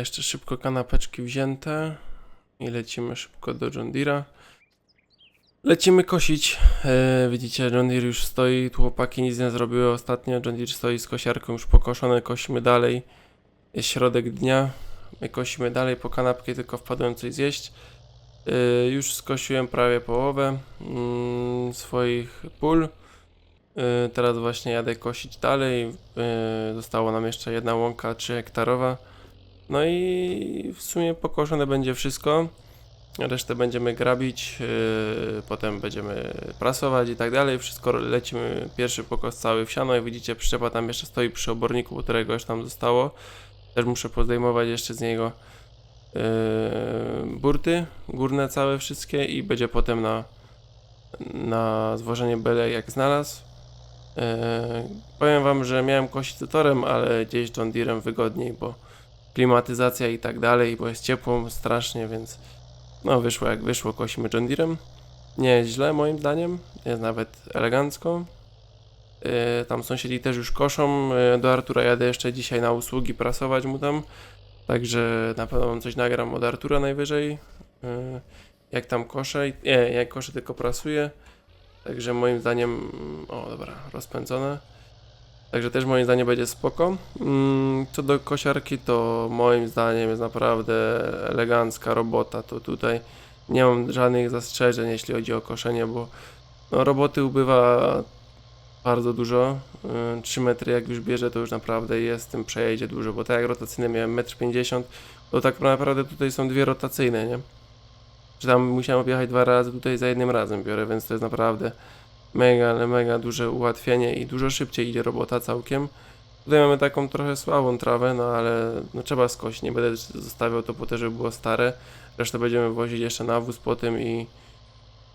jeszcze szybko kanapeczki wzięte i lecimy szybko do John Deere'a. Lecimy kosić. E, widzicie, John Deere już stoi, tu chłopaki nic nie zrobiły ostatnio. John Deere stoi z kosiarką już pokoszone, kosimy dalej. Jest środek dnia, my kosimy dalej po kanapkę, tylko wpadłem coś zjeść. E, już skosiłem prawie połowę mm, swoich pól. E, teraz właśnie jadę kosić dalej. E, zostało nam jeszcze jedna łąka 3 hektarowa. No i w sumie pokoszone będzie wszystko. Resztę będziemy grabić, yy, potem będziemy prasować i tak dalej. Wszystko lecimy, pierwszy pokos cały w. Jak widzicie, przyczepa tam jeszcze stoi przy oborniku, którego już tam zostało. Też muszę pozdejmować jeszcze z niego yy, burty górne całe wszystkie i będzie potem na, na zwożenie bele jak znalazł. Yy, powiem wam, że miałem kosić tutorem, ale gdzieś John Deerem wygodniej, bo klimatyzacja i tak dalej, bo jest ciepło strasznie, więc no wyszło jak wyszło, kosimy John Deerem. Nie jest źle moim zdaniem, jest nawet elegancko. Yy, tam sąsiedzi też już koszą, yy, do Artura jadę jeszcze dzisiaj na usługi prasować mu tam, także na pewno coś nagram od Artura najwyżej. Yy, jak tam koszę, i- nie, jak koszę tylko prasuję. Także moim zdaniem, o dobra, rozpędzone. Także też moim zdaniem będzie spoko. Mm, Co do kosiarki, to moim zdaniem jest naprawdę elegancka robota. To tutaj nie mam żadnych zastrzeżeń, jeśli chodzi o koszenie, bo no, roboty ubywa bardzo dużo. Yy, 3 metry jak już bierze, to już naprawdę jest tym przejeździe dużo, bo tak jak rotacyjne miałem 1,50 m, to tak naprawdę tutaj są dwie rotacyjne, nie? Że tam musiałem objechać dwa razy, tutaj za jednym razem biorę, więc to jest naprawdę mega, ale mega duże ułatwienie i dużo szybciej idzie robota całkiem. Tutaj mamy taką trochę słabą trawę, no ale no, trzeba skosić, nie będę zostawiał to po to, żeby było stare. Resztę będziemy wozić jeszcze nawóz po tym i,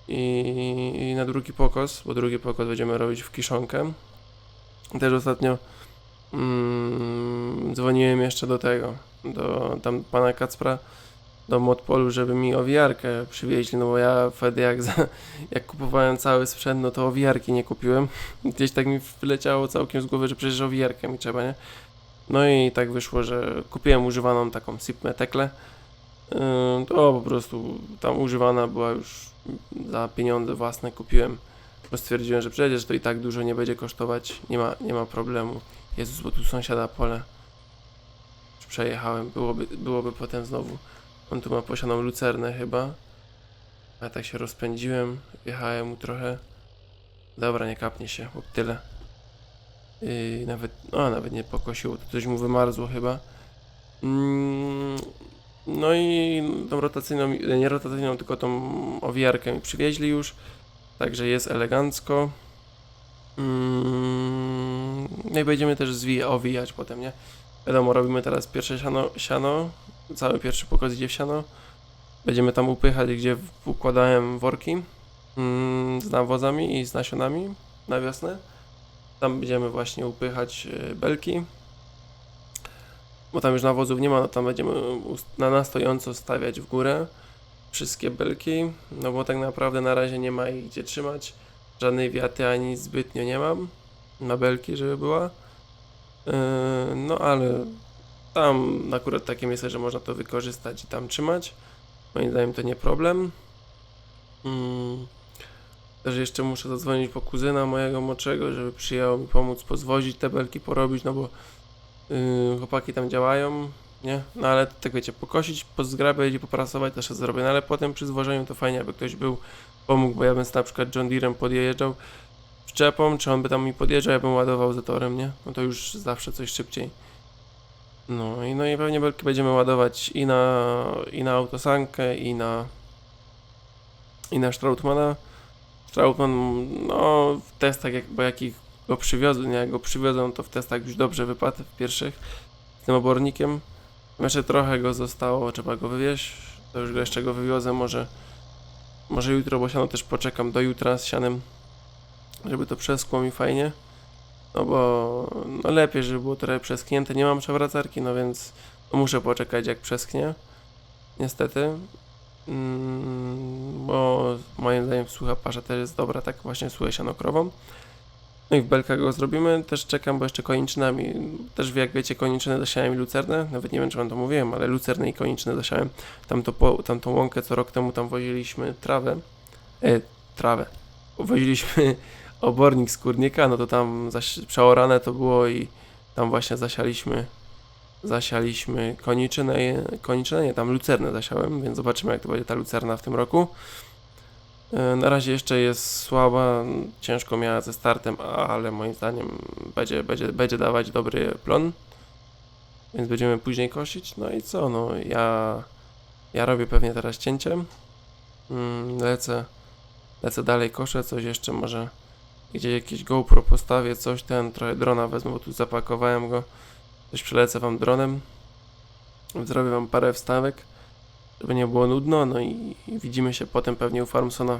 i, i na drugi pokos, bo drugi pokos będziemy robić w kiszonkę. Też ostatnio mm, dzwoniłem jeszcze do tego, do tam pana Kacpra, do Modpolu, żeby mi owijarkę przywieźli, no bo ja wtedy jak, za, jak kupowałem cały sprzęt, no to owijarki nie kupiłem. Gdzieś tak mi wyleciało całkiem z głowy, że przecież owijarkę mi trzeba, nie? No i tak wyszło, że kupiłem używaną taką Sipmę Tekle. Yy, To po prostu tam używana była już za pieniądze własne kupiłem. Bo stwierdziłem, że przecież to i tak dużo nie będzie kosztować, nie ma, nie ma problemu. Jezus, bo tu sąsiada pole. Przejechałem, byłoby, byłoby potem znowu. On tu ma posianą lucernę chyba. A tak się rozpędziłem, wjechałem mu trochę. Dobra, nie kapnie się, bo tyle. Yy, nawet, no nawet nie pokosiło, to coś mu wymarzło chyba. Mm, no i tą rotacyjną, nie rotacyjną, tylko tą owijarkę mi przywieźli już. Także jest elegancko. Mm, no i będziemy też zwija, owijać potem, nie? Wiadomo, robimy teraz pierwsze siano, siano. Cały pierwszy pokos idzie w. Będziemy tam upychać, gdzie układałem worki mm, z nawozami i z nasionami na wiosnę. Tam będziemy właśnie upychać e, belki. Bo tam już nawozów nie ma, no tam będziemy na, na stojąco stawiać w górę wszystkie belki. No bo tak naprawdę na razie nie ma ich gdzie trzymać. Żadnej wiaty ani zbytnio nie mam na belki, żeby była. Yy, no ale tam akurat takie miejsce, że można to wykorzystać i tam trzymać. Moim zdaniem to nie problem. Mm. Też jeszcze muszę zadzwonić po kuzyna mojego młodszego, żeby przyjechał mi pomóc pozwozić te belki, porobić, no bo yy, chłopaki tam działają, nie? No ale tak wiecie, pokosić, pozgrabiać i poprasować też zrobię, no ale potem przy zwożeniu to fajnie, aby ktoś był, pomógł, bo ja bym na przykład John Deerem podjeżdżał przyczepą, czy on by tam mi podjeżdżał, ja bym ładował zatorem, nie? No to już zawsze coś szybciej. No i, no i pewnie belki będziemy ładować i na, i na autosankę, i na i na Strautmana. Strautman, no w testach, jak, bo jakich go przywiozłem, jak go przywiozłem, to w testach już dobrze wypadł w pierwszych z tym obornikiem. Jeszcze trochę go zostało, trzeba go wywieźć, to już go jeszcze go wywiozę, może może jutro, bo siano też poczekam do jutra z sianem, żeby to przeskło mi fajnie. No bo no lepiej, żeby było trochę przesknięte. Nie mam przewracarki, no więc muszę poczekać jak przesknie. Niestety. Mm, bo moim zdaniem sucha pasza też jest dobra, tak właśnie suche siano krową. No i w belkach go zrobimy. Też czekam, bo jeszcze koniczynami. Też jak wiecie, koniczyny zasiałem i lucernę. Nawet nie wiem, czy wam to mówiłem, ale lucernę i koniczyny zasiałem. Tam to po, tamtą łąkę, co rok temu tam woziliśmy trawę. E, trawę. Woziliśmy obornik z kurnika, no to tam przeorane to było i tam właśnie zasialiśmy zasialiśmy koniczynę, koniczynę, nie, tam lucernę zasiałem, więc zobaczymy jak to będzie ta lucerna w tym roku. E, Na razie jeszcze jest słaba, ciężko miała ze startem, ale moim zdaniem będzie, będzie, będzie dawać dobry plon. Więc będziemy później kosić. No i co, no ja, ja robię pewnie teraz cięcie. Mm, Lecę, lecę dalej, koszę coś jeszcze może gdzieś jakieś GoPro postawię, coś ten, trochę drona wezmę, bo tu zapakowałem go. Coś przelecę wam dronem. Zrobię wam parę wstawek żeby nie było nudno, no i, widzimy się potem pewnie u Farmsona,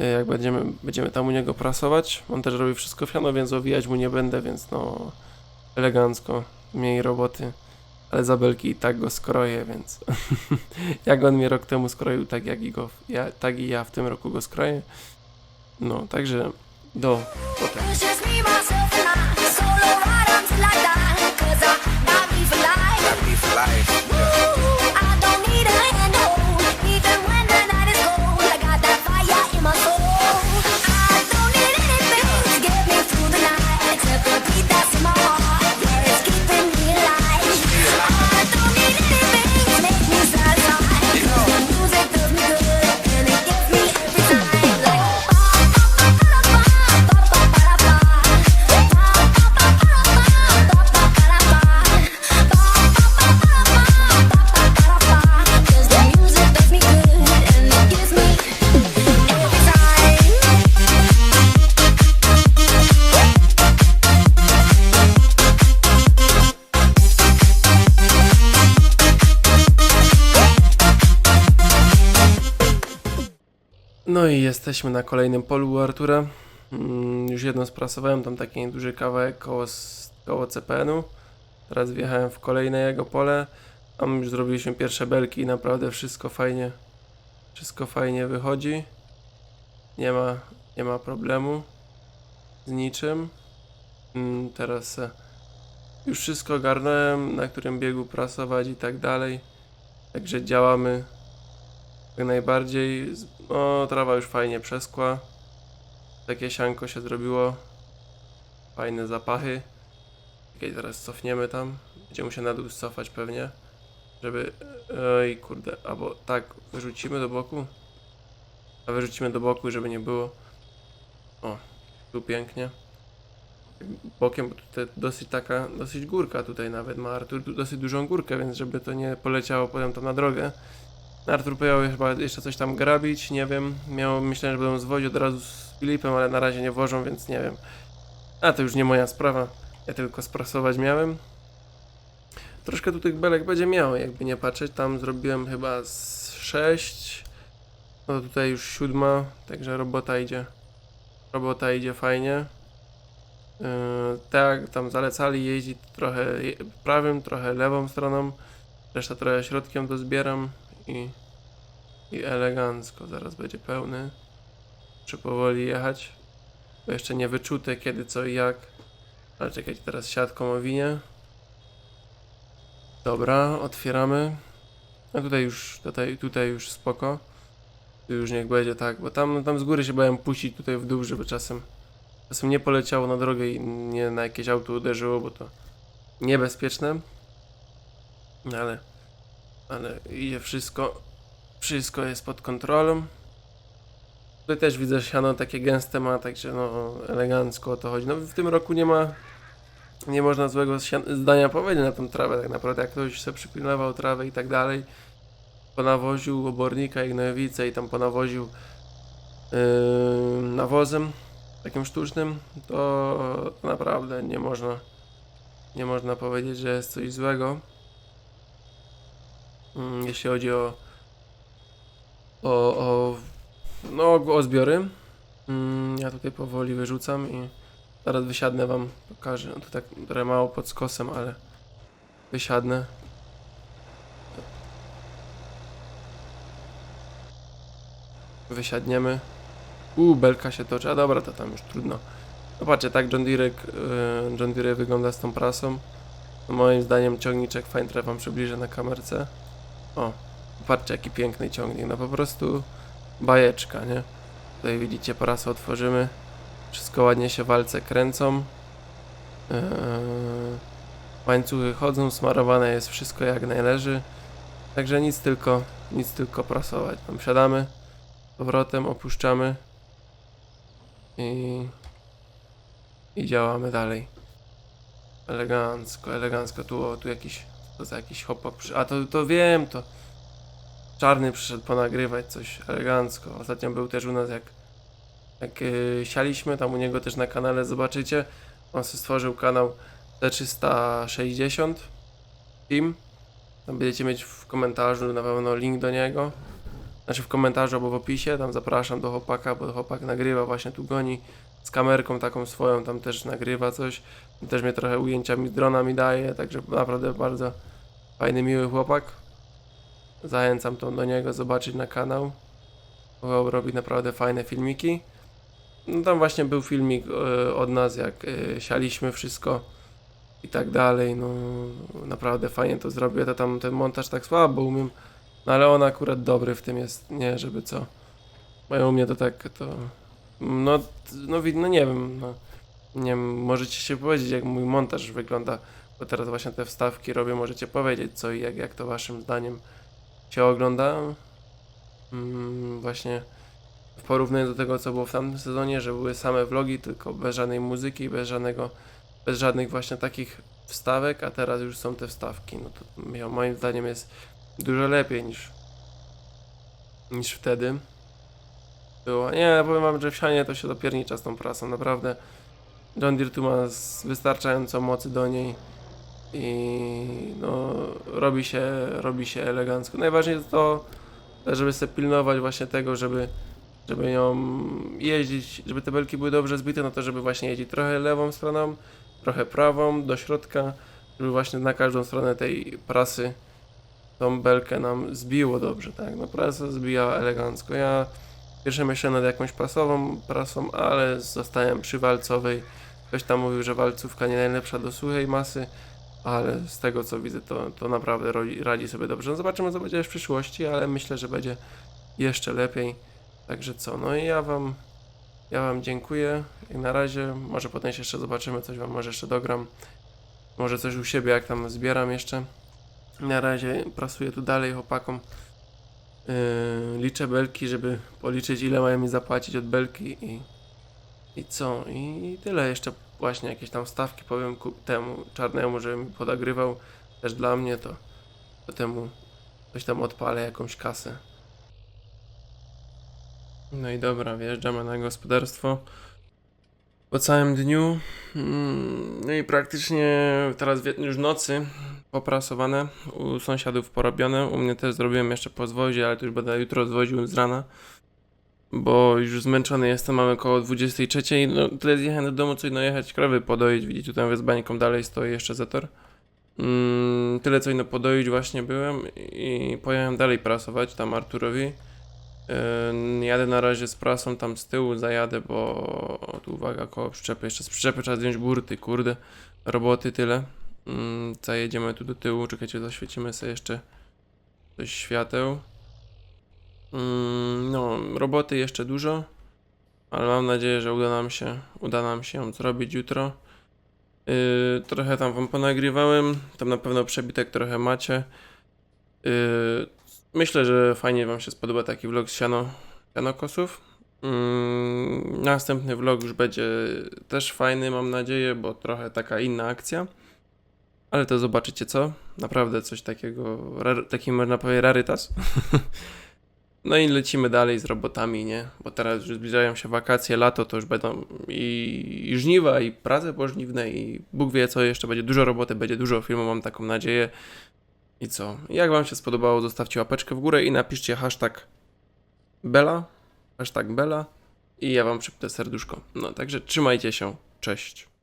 y, jak będziemy, będziemy tam u niego prasować. On też robi wszystko fiano, więc owijać mu nie będę, więc no elegancko, mniej roboty. Ale zabelki i tak go skroję, więc jak on mnie rok temu skroił, tak jak i go, ja, tak i ja w tym roku go skroję. No, także До. Potem. Love me for life. I jesteśmy na kolejnym polu u Artura. Mm, Już jedno sprasowałem, tam taki nieduży kawałek koło, koło CPN-u. Teraz wjechałem w kolejne jego pole. Tam już zrobiliśmy pierwsze belki i naprawdę wszystko fajnie, wszystko fajnie wychodzi. Nie ma, nie ma problemu z niczym. Mm, Teraz e, już wszystko ogarnąłem, na którym biegu prasować i tak dalej. Także działamy jak najbardziej. No, trawa już fajnie przeskła. Takie sianko się zrobiło. Fajne zapachy. Okej, teraz cofniemy tam. Będziemy się na dół cofać pewnie. Żeby... Oj, kurde. Albo tak, wyrzucimy do boku. A wyrzucimy do boku, żeby nie było. O, tu pięknie. Bokiem, bo tutaj dosyć taka, dosyć górka tutaj nawet ma Artur, tu dosyć dużą górkę, więc żeby to nie poleciało potem tam na drogę. Artur powiedział chyba jeszcze coś tam grabić, nie wiem. Miał, myślałem, że będą zwodzić od razu z Filipem, ale na razie nie włożą, więc nie wiem. A to już nie moja sprawa. Ja tylko sprasować miałem. Troszkę tu tych belek będzie miało, jakby nie patrzeć. Tam zrobiłem chyba z 6. No tutaj już siódma, także robota idzie. Robota idzie fajnie. Yy, tak, tam zalecali jeździć trochę prawym, trochę lewą stroną. Reszta trochę środkiem to zbieram i, i elegancko. Zaraz będzie pełny. Muszę powoli jechać. Bo jeszcze nie wyczute kiedy, co i jak. Ale czekajcie, teraz siatką owinie. Dobra, otwieramy. A tutaj już, tutaj, tutaj już spoko. Tu już niech będzie tak, bo tam, tam z góry się bałem puścić tutaj w dół, żeby czasem, czasem nie poleciało na drogę i nie na jakieś auto uderzyło, bo to niebezpieczne. No ale, ale idzie wszystko, wszystko jest pod kontrolą. Tutaj też widzę, że siano takie gęste ma, także no elegancko o to chodzi. No w tym roku nie ma, nie można złego zdania powiedzieć na tą trawę tak naprawdę. Jak ktoś sobie przypilnował trawę i tak dalej, ponawoził obornika i gnojowice i tam ponawoził yy, nawozem takim sztucznym, to naprawdę nie można, nie można powiedzieć, że jest coś złego. Mm, Jeśli chodzi o o, o no o zbiory. Mm, ja tutaj powoli wyrzucam i zaraz wysiadnę wam pokażę. No to tak trochę mało pod skosem, ale wysiadnę. Wysiadniemy. U, belka się toczy. A dobra, to tam już trudno. Zobaczcie, tak John Deere, John Deere wygląda z tą prasą. No, moim zdaniem ciągniczek trochę wam przybliżę na kamerce. O, patrzcie jaki piękny ciągnik, no po prostu bajeczka, nie? Tutaj widzicie, prasę otworzymy. Wszystko ładnie się walce kręcą. Eee, łańcuchy chodzą, smarowane jest wszystko jak należy. Także nic tylko, nic tylko prasować. Tam siadamy, powrotem opuszczamy i, i działamy dalej. Elegancko, elegancko. Tu, o, tu jakiś, to za jakiś chłopak przy... A to, to wiem, to czarny przyszedł ponagrywać coś elegancko. Ostatnio był też u nas jak, jak yy, sialiśmy, tam u niego też na kanale zobaczycie. On sobie stworzył kanał T360 Team. Tam będziecie mieć w komentarzu na pewno link do niego. Znaczy w komentarzu albo w opisie, tam zapraszam do chłopaka, bo chłopak nagrywa, właśnie tu goni z kamerką taką swoją, tam też nagrywa coś. Też mnie trochę ujęciami drona mi daje, także naprawdę bardzo fajny, miły chłopak. Zachęcam to do niego zobaczyć na kanał. Bo robi naprawdę fajne filmiki. No tam właśnie był filmik e, od nas, jak e, sialiśmy wszystko i tak dalej. No naprawdę fajnie to zrobił. To tam ten montaż tak słabo umiem. No ale on akurat dobry w tym jest, nie, żeby co. Bo u mnie to tak, to... No, no, no nie wiem, no. Nie wiem, możecie się powiedzieć, jak mój montaż wygląda, bo teraz właśnie te wstawki robię, możecie powiedzieć co i jak, jak to waszym zdaniem się ogląda. Mm, właśnie w porównaniu do tego, co było w tamtym sezonie, że były same vlogi, tylko bez żadnej muzyki, bez żadnego, bez żadnych właśnie takich wstawek, a teraz już są te wstawki. No to moim zdaniem jest dużo lepiej niż niż wtedy było. Nie, powiem wam, że w sianie to się dopiernicza z tą prasą, naprawdę. John Deere tu ma wystarczająco mocy do niej i no robi się, robi się elegancko. Najważniejsze to, żeby sobie pilnować właśnie tego, żeby żeby nią jeździć, żeby te belki były dobrze zbite, no to żeby właśnie jeździć trochę lewą stroną, trochę prawą, do środka, żeby właśnie na każdą stronę tej prasy tą belkę nam zbiło dobrze, tak? No prasa zbija elegancko. Ja pierwsze myślałem nad jakąś prasową prasą, ale zostałem przy walcowej. Ktoś tam mówił, że walcówka nie najlepsza do suchej masy, ale z tego co widzę, to, to naprawdę radzi sobie dobrze. No zobaczymy co będzie w przyszłości, ale myślę, że będzie jeszcze lepiej. Także co, no i ja wam ja wam dziękuję. Jak na razie, może potem się jeszcze zobaczymy, coś wam może jeszcze dogram. Może coś u siebie, jak tam zbieram jeszcze. Na razie prasuję tu dalej chłopakom. Yy, liczę belki, żeby policzyć ile mają mi zapłacić od belki i, i co? I tyle. Jeszcze właśnie jakieś tam stawki powiem ku, temu czarnemu, żeby mi podagrywał też dla mnie, to, to temu coś tam odpalę, jakąś kasę. No i dobra, wjeżdżamy na gospodarstwo po całym dniu. Mm, No i praktycznie teraz już nocy poprasowane, u sąsiadów porobione. U mnie też zrobiłem jeszcze po zwozie, ale to już będę jutro zwoził z rana. Bo już zmęczony jestem, mamy około 23. No, tyle zjechałem do domu, co no jechać krowy podoić. Widzicie, tutaj z bańką dalej stoi jeszcze Zetor. Mm, tyle co ino podoić właśnie byłem i pojechałem dalej prasować tam Arturowi. Yy, jadę na razie z prasą tam z tyłu, zajadę, bo tu uwaga, koło przyczepy, jeszcze z przyczepy trzeba zdjąć burty, kurde, roboty tyle. Mm, zajedziemy tu do tyłu, czekajcie, zaświecimy sobie jeszcze coś świateł. Mm, no, roboty jeszcze dużo, ale mam nadzieję, że uda nam się, uda nam się ją zrobić jutro. Yy, trochę tam wam ponagrywałem, tam na pewno przebitek trochę macie. Yy, myślę, że fajnie wam się spodoba taki vlog z siano, sianokosów. Mm, następny vlog już będzie też fajny, mam nadzieję, bo trochę taka inna akcja. Ale to zobaczycie co. Naprawdę coś takiego, taki można powiedzieć rarytas. no i lecimy dalej z robotami, nie? Bo teraz już zbliżają się wakacje, lato, to już będą i, i żniwa, i prace pożniwne, i Bóg wie co jeszcze, będzie dużo roboty, będzie dużo filmu, mam taką nadzieję. I co? Jak wam się spodobało, zostawcie łapeczkę w górę i napiszcie hashtag Bela, hashtag Bela i ja wam przypnę serduszko. No, także trzymajcie się, cześć.